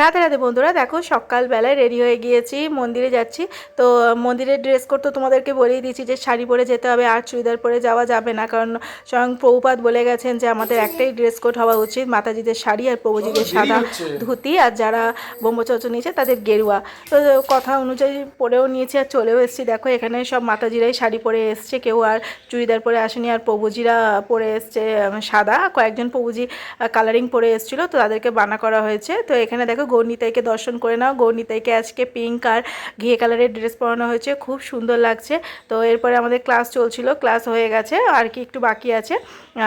রাতে রাতে বন্ধুরা দেখো সকালবেলায় রেডি হয়ে গিয়েছি মন্দিরে যাচ্ছি। তো মন্দিরের ড্রেস কোড তো তোমাদেরকে বলেই দিয়েছি যে শাড়ি পরে যেতে হবে আর চুড়িদার পরে যাওয়া যাবে না। কারণ স্বয়ং প্রভুপাত বলে গেছেন যে আমাদের একটাই ড্রেস কোড হওয়া উচিত মাতাজিদের শাড়ি আর প্রভুজিদের সাদা ধুতি আর যারা ব্রহ্মচর্য নিয়েছে তাদের গেরুয়া। তো কথা অনুযায়ী পরেও নিয়েছি আর চলেও এসেছি। দেখো এখানে সব মাতাজিরাই শাড়ি পরে এসছে কেউ আর চুড়িদার পরে আসেনি আর প্রভুজিরা পরে এসছে সাদা। কয়েকজন প্রভুজি কালারিং পরে এসেছিল তো তাদেরকে বানা করা হয়েছে। তো এখানে দেখো গৌরনীতাইকে দর্শন করে নাও। গৌরনীতাইকে আজকে পিঙ্ক আর ঘিয়ে কালারের ড্রেস পরানো হয়েছে। খুব সুন্দর লাগছে। তো এরপরে আমাদের ক্লাস চলছিল। ক্লাস হয়ে গেছে। আর কি একটু বাকি আছে।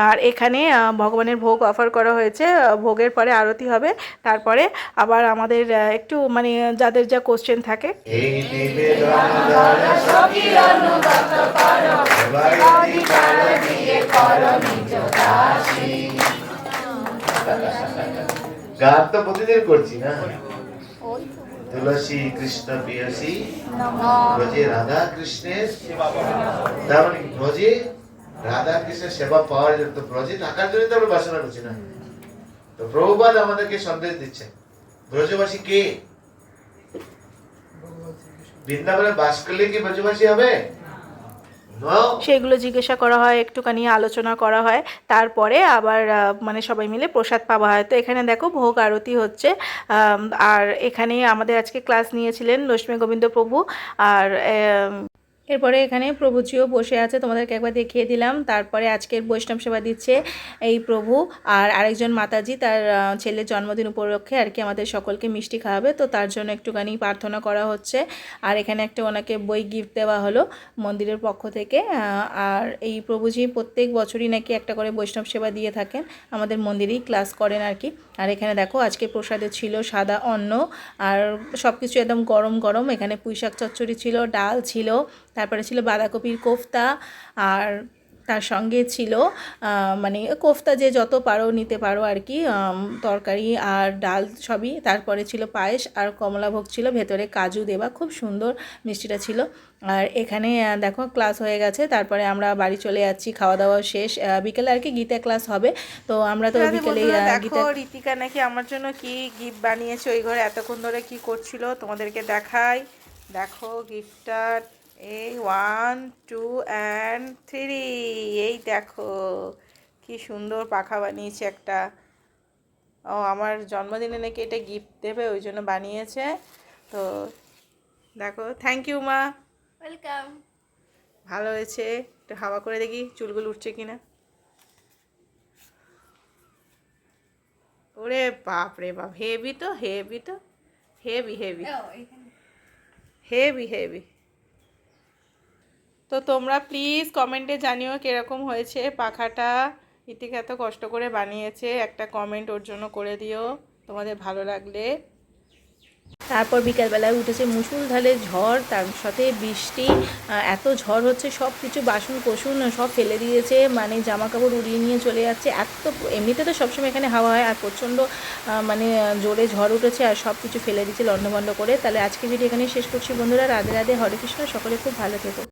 আর এখানে ভগবানের ভোগ অফার করা হয়েছে। ভোগের পরে আরতি হবে। তারপরে আবার আমাদের একটু মানে যাদের যা কোশ্চেন থাকে। গান তো প্রতিদিন করছি না। তুলসী কৃষ্ণ প্রিয়সী ব্রজে রাধা কৃষ্ণের তার মানে? ব্রজে রাধা কৃষ্ণের সেবা পাওয়ার জন্য তো ব্রজে থাকার জন্য তো আমরা বাসনা করছি না। তো প্রভুপাদ আমাদেরকে সন্দেশ দিচ্ছেন। ব্রজবাসী কে? বৃন্দাবনে বাস করলে কি ব্রজবাসী হবে? সেগুলো জিজ্ঞাসা করা হয়, একটুখানি আলোচনা করা হয়। তারপরে আবার মানে সবাই মিলে প্রসাদ পাওয়া হয়। তো এখানে দেখো ভোগ আরতি হচ্ছে। আর এখানে আমাদের আজকে ক্লাস নিয়েছিলেন লক্ষ্মী গোবিন্দ প্রভু আর এরপরে এখানে প্রভুজিও বসে আছে, তোমাদেরকে একবার দেখিয়ে দিলাম। তারপরে আজকের বৈষ্ণব সেবা দিচ্ছে এই প্রভু আর আরেকজন মাতাজি, তার ছেলের জন্মদিন উপলক্ষে আর কি আমাদের সকলকে মিষ্টি খাওয়াবে। তো তার জন্য একটুখানি প্রার্থনা করা হচ্ছে। আর এখানে একটা ওনাকে বই গিফট দেওয়া হলো মন্দিরের পক্ষ থেকে। আর এই প্রভুজি প্রত্যেক বছরই নাকি একটা করে বৈষ্ণব সেবা দিয়ে থাকেন। আমাদের মন্দিরেই ক্লাস করেন আর কি। আর এখানে দেখো, আজকে প্রসাদে ছিল সাদা অন্ন আর সব কিছু একদম গরম গরম। এখানে পুঁইশাক চচ্চড়ি ছিল, ডাল ছিল তারপরে ছিল বাঁধাকপির কোফতা আর তার সঙ্গে ছিল মানে কোফতা যে যত পারো নিতে পারো আর কি তরকারি আর ডাল সবই। তারপরে ছিল পায়েস আর কমলাভোগ ছিল ভেতরে কাজু দেওয়া খুব সুন্দর মিষ্টিটা ছিল। আর এখানে দেখো ক্লাস হয়ে গেছে তারপরে আমরা বাড়ি চলে যাচ্ছি খাওয়া দাওয়া শেষ বিকেলে আর কি গীতা ক্লাস হবে। তো আমরা তো বিকেলে গীতা রীতিকা নাকি আমার জন্য কি গিফট বানিয়েছে ওই ঘরে এতক্ষণ ধরে কি করছিল তোমাদেরকে দেখাই। দেখো গিফটটা এই ওয়ান টু অ্যান্ড থ্রি এই দেখো কি সুন্দর পাখা বানিয়েছে একটা। ও আমার জন্মদিনে নাকি এটা গিফট দেবে ওই জন্য বানিয়েছে। তো দেখো থ্যাংক ইউ মা। ওয়েলকাম ভালো হয়েছে। একটু হাওয়া করে দেখি চুলগুলো উঠছে কিনা। ওরে বাপ রে বাপ হেভি তো হেভি তো। হেভি হেভি হেভি হেভি তো তোমরা প্লিজ কমেন্টে জানিও কীরকম হয়েছে পাখাটা। ইতিকা এত কষ্ট করে বানিয়েছে, একটা কমেন্ট ওর জন্য করে দিও, তোমাদের ভালো লাগলে। তারপর বিকালবেলায় উঠেছে মুসুলধারে ঝড়, তার সাথে বৃষ্টি এত ঝড় হচ্ছে সব কিছু বাসন কোসুন সব ফেলে দিয়েছে মানে জামা কাপড় উড়িয়ে নিয়ে চলে যাচ্ছে, এত এমনিতে তো সবসময় এখানে হাওয়া হয়, আর প্রচণ্ড মানে জোরে ঝড় উঠেছে, আর সব কিছু ফেলে দিচ্ছে লণ্ডভণ্ড করে। তাহলে আজকে ভিডিও এখানে শেষ করছি বন্ধুরা, রাধে রাধে, হরে কৃষ্ণ, সকলে খুব ভালো থেকো।